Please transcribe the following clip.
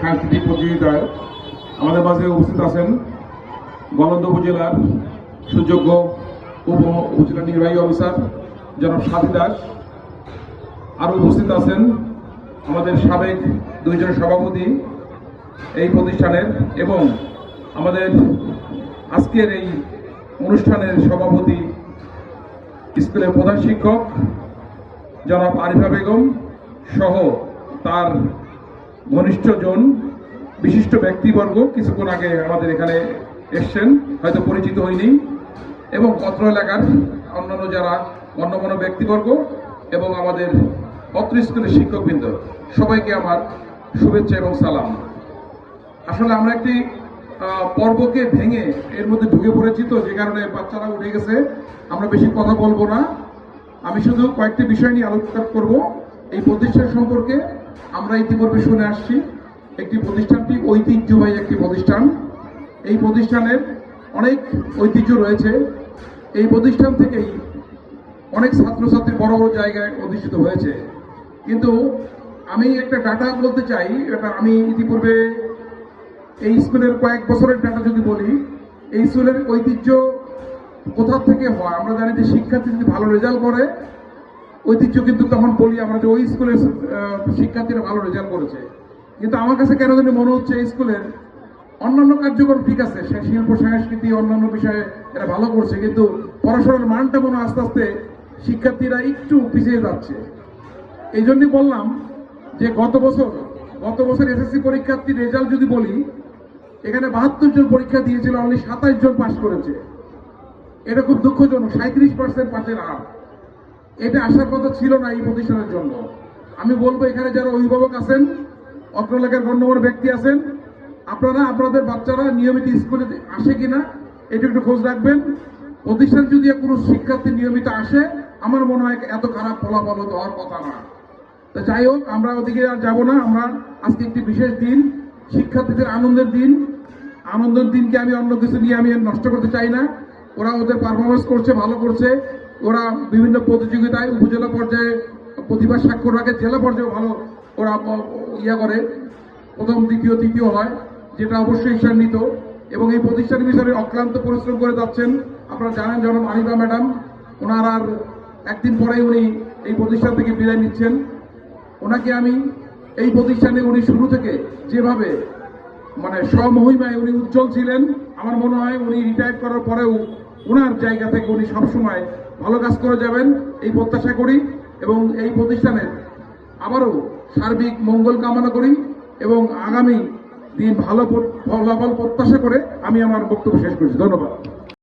সাংস্কৃতিক প্রতিযোগিতায় আমাদের মাঝে উপস্থিত আছেন গলন্দ উপজেলার সুযোগ্য উপ উপজেলা নির্বাহী অফিসার জনাব সাথী দাস। আরও উপস্থিত আছেন আমাদের সাবেক দুইজন সভাপতি এই প্রতিষ্ঠানের এবং আমাদের আজকের এই অনুষ্ঠানের সভাপতি স্কুলের প্রধান শিক্ষক জনাব আরিফা বেগম সহ তার ঘনিষ্ঠজন বিশিষ্ট ব্যক্তিবর্গ কিছুক্ষণ আগে আমাদের এখানে এসছেন, হয়তো পরিচিত হয়নি। এবং অত্র এলাকার অন্যান্য যারা গণ্যমান্য ব্যক্তিবর্গ এবং আমাদের অত্র স্কুলের শিক্ষকবৃন্দ, সবাইকে আমার শুভেচ্ছা এবং সালাম। আসলে আমরা একটি পর্বকে ভেঙে এর মধ্যে ঢুকে পড়েছি তো, যে কারণে বাচ্চারা উঠে গেছে। আমরা বেশি কথা বলব না। আমি শুধু কয়েকটি বিষয় নিয়ে আলোচনা করব। এই প্রতিষ্ঠান সম্পর্কে আমরা ইতিপূর্বে শুনে আসছি, একটি প্রতিষ্ঠানটি ঐতিহ্যবাহী একটি প্রতিষ্ঠান। এই প্রতিষ্ঠানের অনেক ঐতিহ্য রয়েছে। এই প্রতিষ্ঠান থেকেই অনেক ছাত্রছাত্রী বড় বড় জায়গায় অধিষ্ঠিত হয়েছে। কিন্তু আমি একটা ডাটা বলতে চাই, এটা আমি ইতিপূর্বে এই স্কুলের কয়েক বছরের ডাটা যদি বলি, এই স্কুলের ঐতিহ্য কোথা থেকে হয়? আমরা জানি যে শিক্ষার্থী যদি ভালো রেজাল্ট করে ঐতিহ্য কিন্তু তখন বলি আমরা যে ওই স্কুলের শিক্ষার্থীরা ভালো রেজাল্ট করেছে। কিন্তু আমার কাছে কেন জানি মনে হচ্ছে এই স্কুলের অন্যান্য কার্যক্রম ঠিক আছে শিল্প, সংস্কৃতি, অন্যান্য বিষয়ে এরা ভালো করছে, কিন্তু পড়াশোনার মানটা মনে আস্তে আস্তে শিক্ষার্থীরা একটু পিছিয়ে যাচ্ছে। এই জন্যই বললাম যে গত বছর গত বছর এসএসসি পরীক্ষার্থীর রেজাল্ট যদি বলি, এখানে বাহাত্তর জন পরীক্ষা দিয়েছিল অনলি সাতাশ জন পাশ করেছে। এটা খুব দুঃখজনক সাঁত্রিশ পার্সেন্ট পাশের হার। এটা আসার কথা ছিল না এই প্রতিষ্ঠানের জন্য। আমি বলব এখানে যারা অভিভাবক আছেন অত্র এলাকার গণ্যমান্য ব্যক্তি আছেন, আপনারা, আপনাদের বাচ্চারা নিয়মিত স্কুলে আসে কিনা, এটা একটু খোঁজ রাখবেন। প্রতিষ্ঠান যদি কোনো শিক্ষার্থী নিয়মিত আসে, আমার মনে হয় এত খারাপ ফলাফল হতে হওয়ার কথা না। তো যাই হোক, আমরা ওদিকে আর যাব না, আমরা আজকে একটি বিশেষ দিন, শিক্ষার্থীদের আনন্দের দিন। আনন্দের দিনকে আমি অন্য কিছু নিয়ে আমি নষ্ট করতে চাই না। ওরা ওদের পারফরমেন্স করছে, ভালো করছে। ওরা বিভিন্ন প্রতিযোগিতায় উপজেলা পর্যায়ে প্রতিভা স্বাক্ষর রাখে, জেলা পর্যায়ে ভালো ওরা ইয়া করে। প্রথম, দ্বিতীয়, তৃতীয় হয়, যেটা অবশ্যই ঈর্ষান্বিত। এবং এই প্রতিষ্ঠানের বিষয়ে অক্লান্ত পরিশ্রম করে যাচ্ছেন। আপনারা জানেন জনাব আনিবা ম্যাডাম, ওনার আর একদিন পরেই উনি এই প্রতিষ্ঠান থেকে বিদায় নিচ্ছেন। ওনাকে আমি এই প্রতিষ্ঠানে উনি শুরু থেকে যেভাবে মানে স্বমহিমায় উনি উজ্জ্বল ছিলেন, আমার মনে হয় উনি রিটায়ার করার পরেও ওনার জায়গা থেকে উনি সবসময় ভালো কাজ করে যাবেন, এই প্রত্যাশা করি এবং এই প্রতিষ্ঠানের আবারও সার্বিক মঙ্গল কামনা করি এবং আগামী দিন ভালো ফলাফল প্রত্যাশা করে আমি আমার বক্তব্য শেষ করছি। ধন্যবাদ।